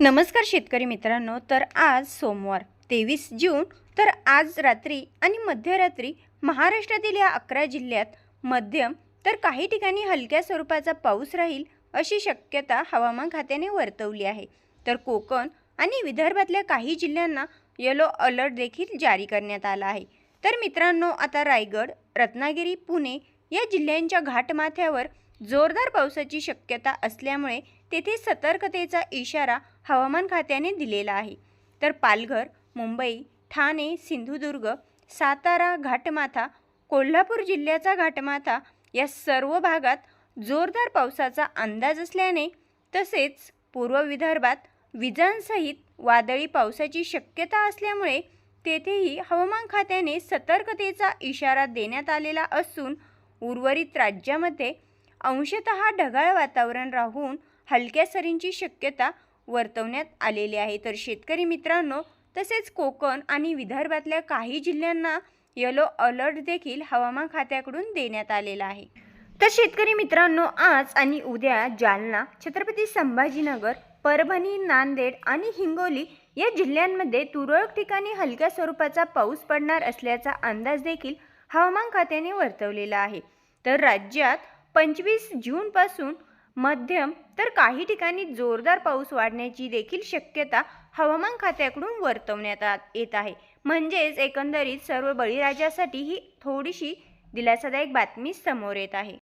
नमस्कार शेतकरी मित्रांनो तर आज सोमवार तेवीस जून तर आज रात्री आणि मध्यरात्री महाराष्ट्रातील या अकरा जिल्ह्यात मध्यम तर काही ठिकाणी हलक्या स्वरूपाचा पाऊस राहील अशी शक्यता हवामान खात्याने वर्तवली आहे. तर कोकण आणि विदर्भातल्या काही जिल्ह्यांना येलो अलर्ट देखील जारी करण्यात आला आहे. तर मित्रांनो आता रायगड रत्नागिरी पुणे या जिल्ह्यांच्या घाटमाथ्यावर जोरदार पावसाची शक्यता असल्यामुळे तेथे सतर्कतेचा इशारा हवामान खात्याने दिलेला आहे. तर पालघर मुंबई ठाणे सिंधुदुर्ग सातारा घाटमाथा कोल्हापूर जिल्ह्याचा घाटमाथा या सर्व भागात जोरदार पावसाचा अंदाज असल्याने तसेच पूर्व विदर्भात विजांसहित वादळी पावसाची शक्यता असल्यामुळे तेथेही हवामान खात्याने सतर्कतेचा इशारा देण्यात आलेला असून उर्वरित राज्यामध्ये अंशतः ढगाळ वातावरण राहून हलक्या सरींची शक्यता वर्तवण्यात आलेले आहे. तर शेतकरी मित्रांनो तसेच कोकण आणि विदर्भातल्या काही जिल्ह्यांना येलो अलर्ट देखील हवामान खात्याकडून देण्यात आलेला आहे. तर शेतकरी मित्रांनो आज आणि उद्या जालना छत्रपती संभाजीनगर परभणी नांदेड आणि हिंगोली या जिल्ह्यांमध्ये तुरळक ठिकाणी हलक्या स्वरूपाचा पाऊस पडणार असल्याचा अंदाज देखील हवामान खात्याने वर्तवलेला आहे. तर राज्यात पंचवीस जूनपासून मध्यम तर काही ठिकाणी जोरदार पाऊस वाढण्याची देखील शक्यता हवामान खात्याकडून वर्तवण्यात आ- येत आहे. म्हणजेच एकंदरीत सर्व बळीराजासाठी ही थोडीशी दिलासादायक बातमी समोर येत आहे.